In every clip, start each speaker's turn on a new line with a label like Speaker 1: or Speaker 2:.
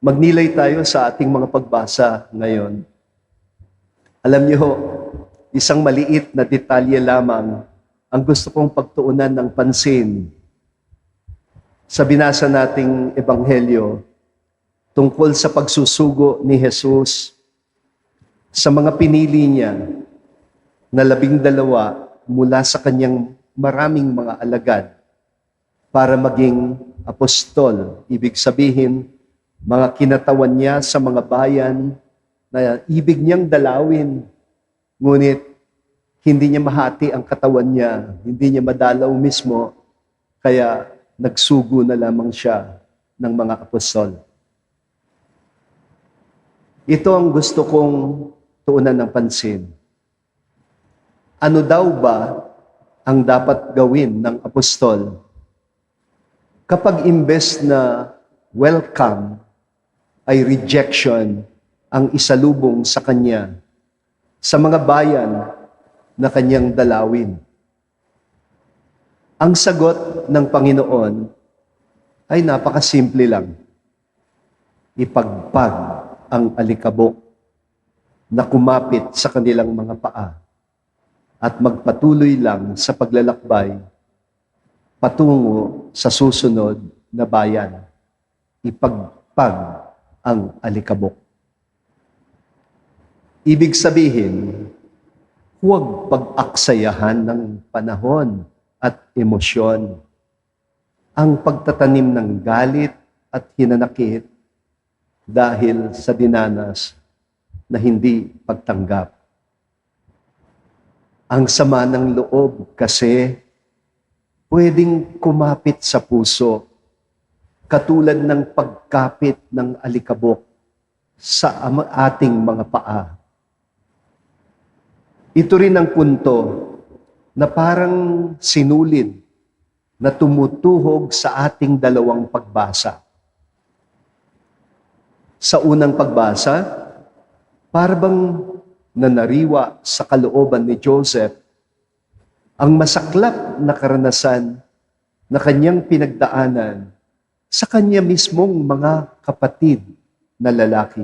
Speaker 1: Magnilay tayo sa ating mga pagbasa ngayon. Alam niyo, isang maliit na detalye lamang ang gusto kong pagtuunan ng pansin sa binasa nating ebanghelyo tungkol sa pagsusugo ni Jesus sa mga pinili niya na labing dalawa mula sa kanyang maraming mga alagad para maging apostol. Ibig sabihin, mga kinatawan niya sa mga bayan na ibig niyang dalawin. Ngunit hindi niya mahati ang katawan niya, hindi niya madalaw mismo, kaya nagsugo na lamang siya ng mga apostol. Ito ang gusto kong tuunan ng pansin. Ano daw ba ang dapat gawin ng apostol kapag imbes na welcome ay rejection ang isalubong sa kanya sa mga bayan na kanyang dalawin? Ang sagot ng Panginoon ay napakasimple lang. Ipagpag ang alikabok na kumapit sa kanilang mga paa at magpatuloy lang sa paglalakbay patungo sa susunod na bayan. Ipagpag ang alikabok. Ibig sabihin, huwag pag-aksayahan ng panahon at emosyon. Ang pagtatanim ng galit at hinanakit dahil sa dinanas na hindi pagtanggap. Ang sama ng loob kasi pwedeng kumapit sa puso katulad ng pagkapit ng alikabok sa ating mga paa. Ito rin ang punto na parang sinulid na tumutuhog sa ating dalawang pagbasa. Sa unang pagbasa, para bang nanariwa sa kalooban ni Joseph ang masaklap na karanasan na kanyang pinagdaanan sa kanya mismong mga kapatid na lalaki.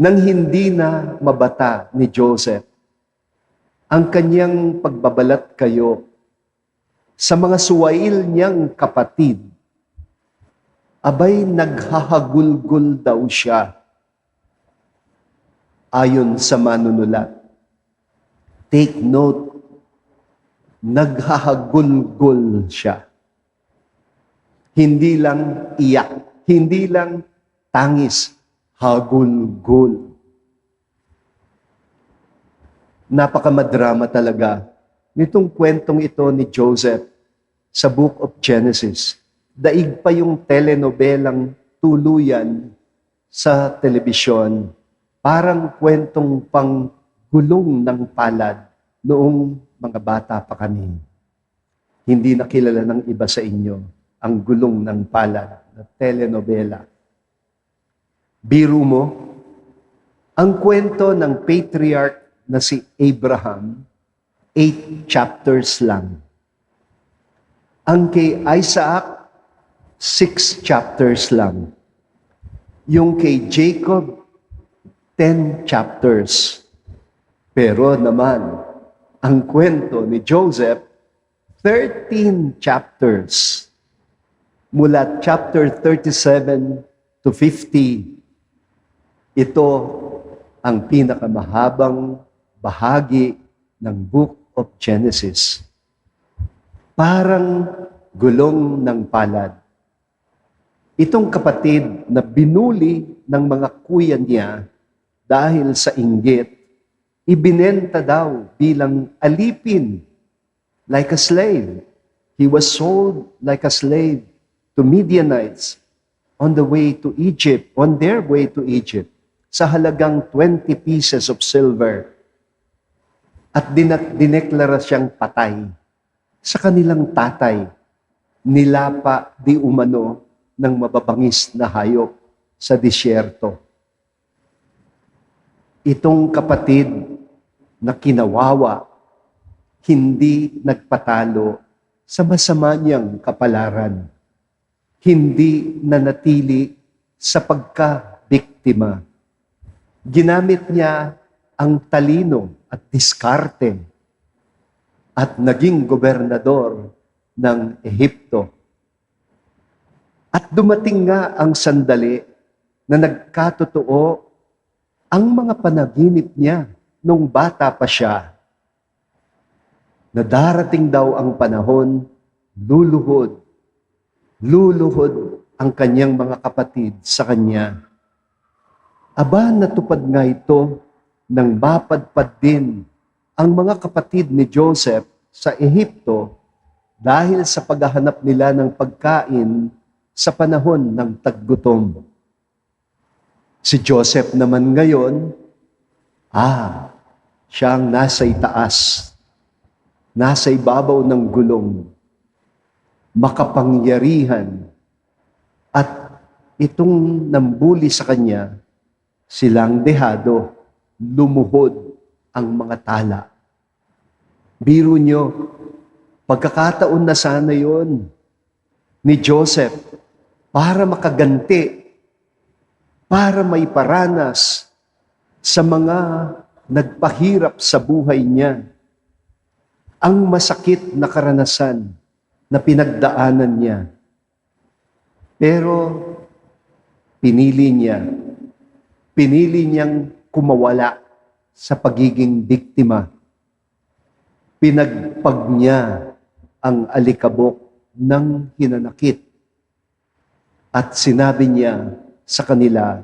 Speaker 1: Nang hindi na mabata ni Joseph ang kanyang pagbabalat kayo sa mga suwail niyang kapatid, abay naghahagulgul daw siya ayon sa manunulat. Take note, naghahagulgul siya. Hindi lang iyak, hindi lang tangis, hagulgul. Napakamadrama talaga nitong kwentong ito ni Joseph sa Book of Genesis. Daig pa yung telenobelang tuluyan sa telebisyon parang kwentong panggulong ng palad noong mga bata pa kami. Hindi nakilala ng iba sa inyo ang gulong ng palad na telenovela. Biro mo, ang kwento ng patriarch na si Abraham, eight chapters lang. Ang kay Isaac, six chapters lang. Yung kay Jacob, 10 chapters. Pero naman, ang kwento ni Joseph, 13 chapters. Mula chapter 37 to 50, ito ang pinakamahabang bahagi ng Book of Genesis. Parang gulong ng palad. Itong kapatid na binuli ng mga kuya niya dahil sa inggit, ibinenta daw bilang alipin, like a slave. He was sold like a slave to Midianites on the way to Egypt, on their way to Egypt, sa halagang 20 pieces of silver. At dineklara siyang patay sa kanilang tatay, nilapa di umano ng mababangis na hayop sa disyerto itong kapatid na kinawawa, hindi nagpatalo sa masama niyang kapalaran. Hindi nanatili sa pagka-biktima. Ginamit niya ang talino at diskarte at naging gobernador ng Ehipto. At dumating nga ang sandali na nagkatotoo ang mga panaginip niya nung bata pa siya na darating daw ang panahon, luluhod, luluhod ang kanyang mga kapatid sa kanya. Aba, natupad nga ito nang mapadpad din ang mga kapatid ni Joseph sa Ehipto dahil sa paghahanap nila ng pagkain sa panahon ng taggutom. Si Joseph naman ngayon, ah, siya ang nasa itaas, nasa ibabaw ng gulong, makapangyarihan, at itong nambuli sa kanya, silang dehado, lumuhod ang mga tala. Biro nyo, pagkakataon na sana yon ni Joseph para makaganti, para may paranas sa mga nagpahirap sa buhay niya. Ang masakit na karanasan na pinagdaanan niya. Pero pinili niya, pinili niyang kumawala sa pagiging biktima. Pinagpag niya ang alikabok ng hinanakit. At sinabi niya sa kanila,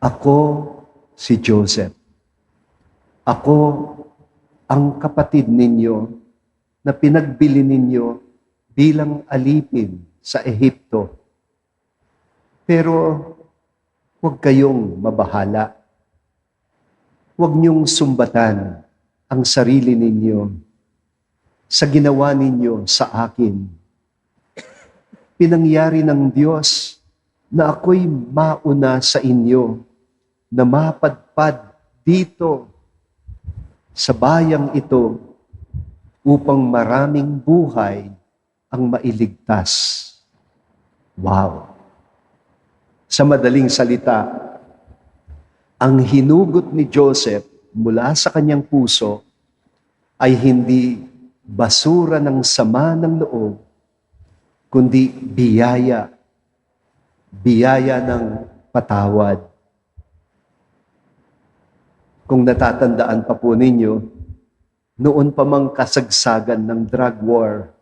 Speaker 1: Ako si Joseph. Ako ang kapatid ninyo na pinagbili ninyo bilang alipin sa Ehipto. Pero huwag kayong mabahala. Huwag niyong sumbatan ang sarili ninyo sa ginawa ninyo sa akin. Pinangyari ng Diyos na ako'y mauna sa inyo na mapadpad dito sa bayang ito upang maraming buhay ang mailigtas. Wow! Sa madaling salita, ang hinugot ni Joseph mula sa kanyang puso ay hindi basura ng sama ng loob, kundi biyaya, biyaya ng patawad. Kung natatandaan pa po ninyo, noon pa mang kasagsagan ng drug war,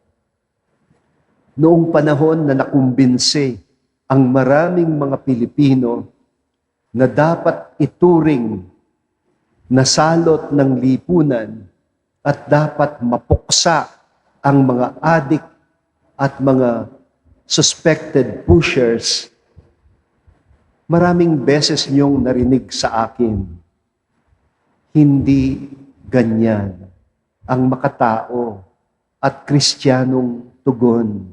Speaker 1: noong panahon na nakumbinsi ang maraming mga Pilipino na dapat ituring na salot ng lipunan at dapat mapuksa ang mga adik at mga suspected pushers, maraming beses niyong narinig sa akin, hindi ganyan ang makatao at kristyanong tugon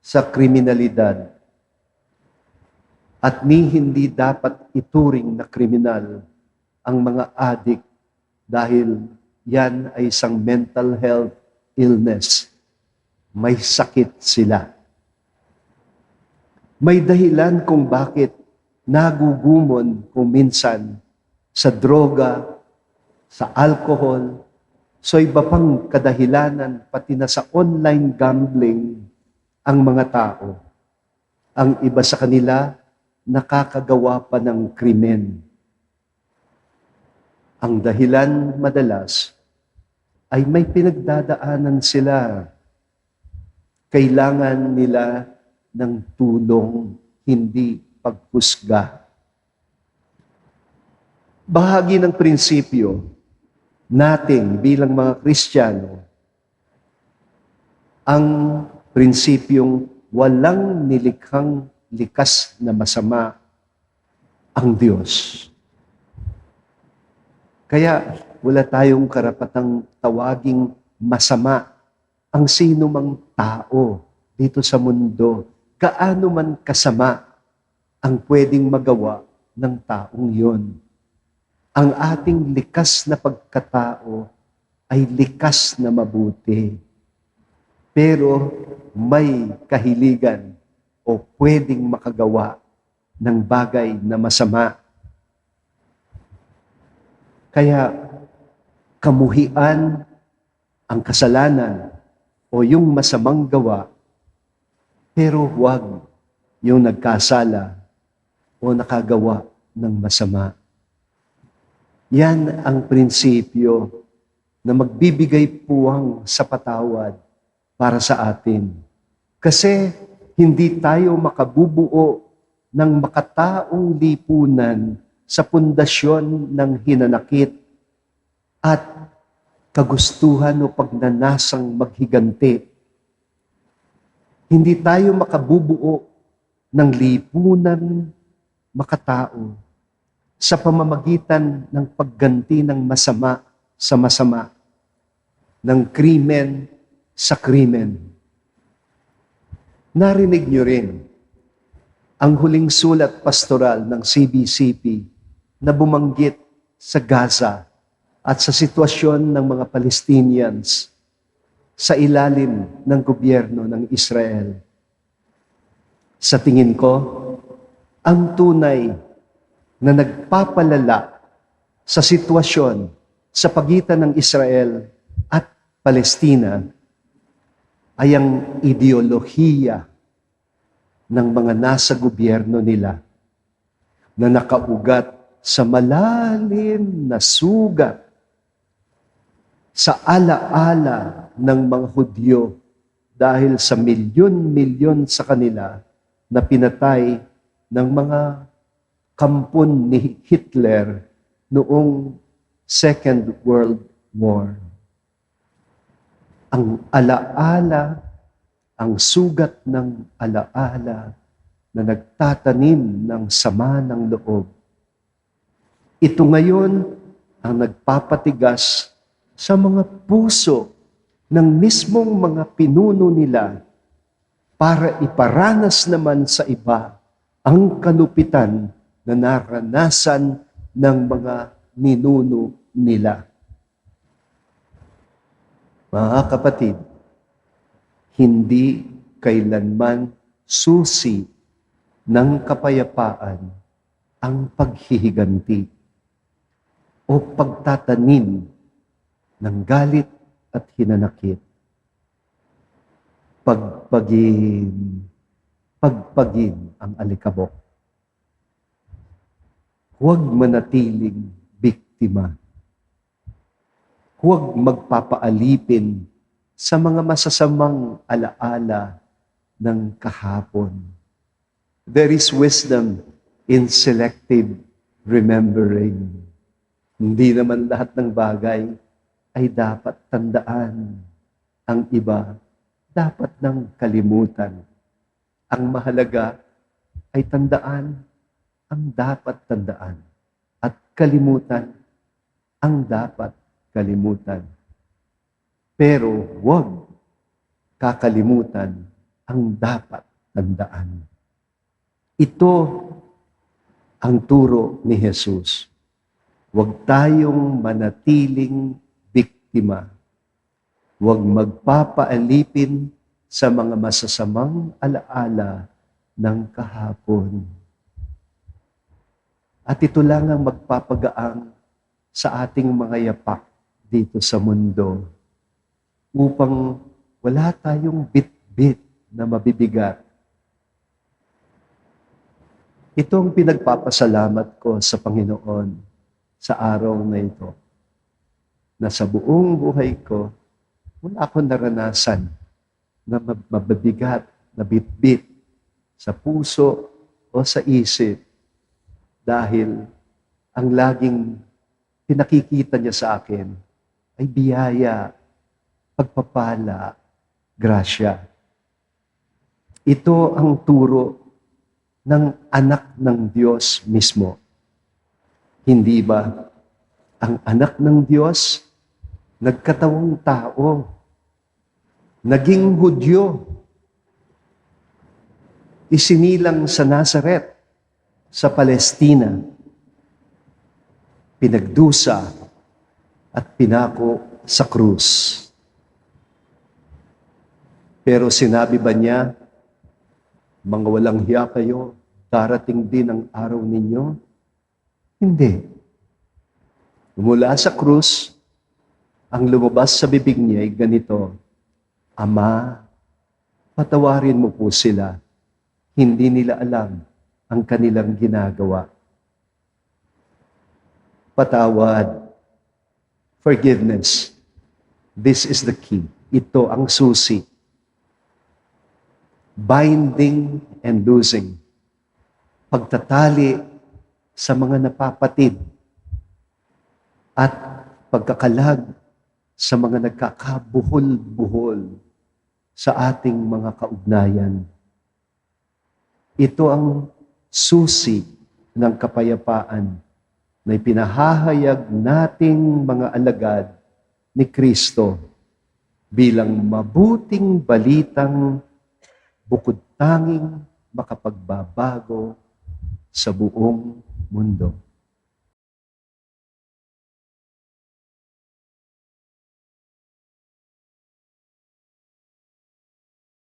Speaker 1: sa kriminalidad. At ni hindi dapat ituring na kriminal ang mga adik dahil yan ay isang mental health illness. May sakit sila. May dahilan kung bakit nagugumon kung minsan sa droga, sa alcohol, so iba pang kadahilanan pati na sa online gambling ang mga tao. Ang iba sa kanila nakakagawa pa ng krimen. Ang dahilan madalas ay may pinagdadaanan sila. Kailangan nila ng tulong, hindi paghusga. Bahagi ng prinsipyo natin bilang mga Kristiyano ang prinsipyong walang nilikhang likas na masama ang Diyos. Kaya wala tayong karapatang tawaging masama ang sino mang tao dito sa mundo. Kaano man kasama ang pwedeng magawa ng taong yon. Ang ating likas na pagkatao ay likas na mabuti. Pero may kahiligan o pwedeng makagawa ng bagay na masama. Kaya kamuhian ang kasalanan o yung masamang gawa, pero huwag yung nagkasala o nakagawa ng masama. Yan ang prinsipyo na magbibigay puwang sa patawad para sa atin. Kasi hindi tayo makabubuo ng makataong lipunan sa pundasyon ng hinanakit at kagustuhan o pagnanasang maghiganti. Hindi tayo makabubuo ng lipunan makatao sa pamamagitan ng pagganti ng masama sa masama, ng krimen sa krimen. Narinig niyo rin ang huling sulat pastoral ng CBCP na bumanggit sa Gaza at sa sitwasyon ng mga Palestinians sa ilalim ng gobyerno ng Israel. Sa tingin ko, ang tunay na nagpapalala sa sitwasyon sa pagitan ng Israel at Palestina ay ang ideolohiya ng mga nasa gobyerno nila na nakaugat sa malalim na sugat sa alaala ng mga Hudyo dahil sa milyon-milyon sa kanila na pinatay ng mga kampon ni Hitler noong Second World War. Ang alaala, ang sugat ng alaala na nagtatanim ng sama ng loob. Ito ngayon ang nagpapatigas sa mga puso ng mismong mga pinuno nila para iparanas naman sa iba ang kalupitan na naranasan ng mga ninuno nila. Mga kapatid, hindi kailanman susi ng kapayapaan ang paghihiganti o pagtatanim ng galit at hinanakit. Pagpagin, pagpagin ang alikabok. Huwag manatiling biktima. Huwag magpapaalipin sa mga masasamang alaala ng kahapon. There is wisdom in selective remembering. Hindi naman lahat ng bagay ay dapat tandaan. Ang iba, dapat ng kalimutan. Ang mahalaga ay tandaan ang dapat tandaan at kalimutan ang dapat kalimutan. Pero huwag kakalimutan ang dapat tandaan. Ito ang turo ni Jesus. Huwag tayong manatiling biktima. Huwag magpapaalipin sa mga masasamang alaala ng kahapon. At ito lang ang magpapagaang sa ating mga yapak dito sa mundo upang wala tayong bit-bit na mabibigat. Ito ang pinagpapasalamat ko sa Panginoon sa araw na ito. Na sa buong buhay ko, wala akong naranasan na mabibigat, na bit-bit sa puso o sa isip dahil ang laging pinakikita niya sa akin ay biyaya, pagpapala, grasya. Ito ang turo ng anak ng Diyos mismo. Hindi ba ang anak ng Diyos nagkatawang tao, naging Hudyo, isinilang sa Nazaret, sa Palestina, pinagdusa at pinako sa krus. Pero sinabi ba niya, Mga walang hiya kayo, darating din ang araw ninyo? Hindi. Mula sa krus, ang lumabas sa bibig niya ay ganito, Ama, patawarin mo po sila. Hindi nila alam ang kanilang ginagawa. Patawad. Forgiveness. This is the key. Ito ang susi. Binding and losing. Pagtatali sa mga napapatid at pagkakalag sa mga nagkakabuhol-buhol sa ating mga kaugnayan. Ito ang susi ng kapayapaan na ipinahahayag nating mga alagad ni Kristo bilang mabuting balitang bukod tanging makapagbabago sa buong mundo.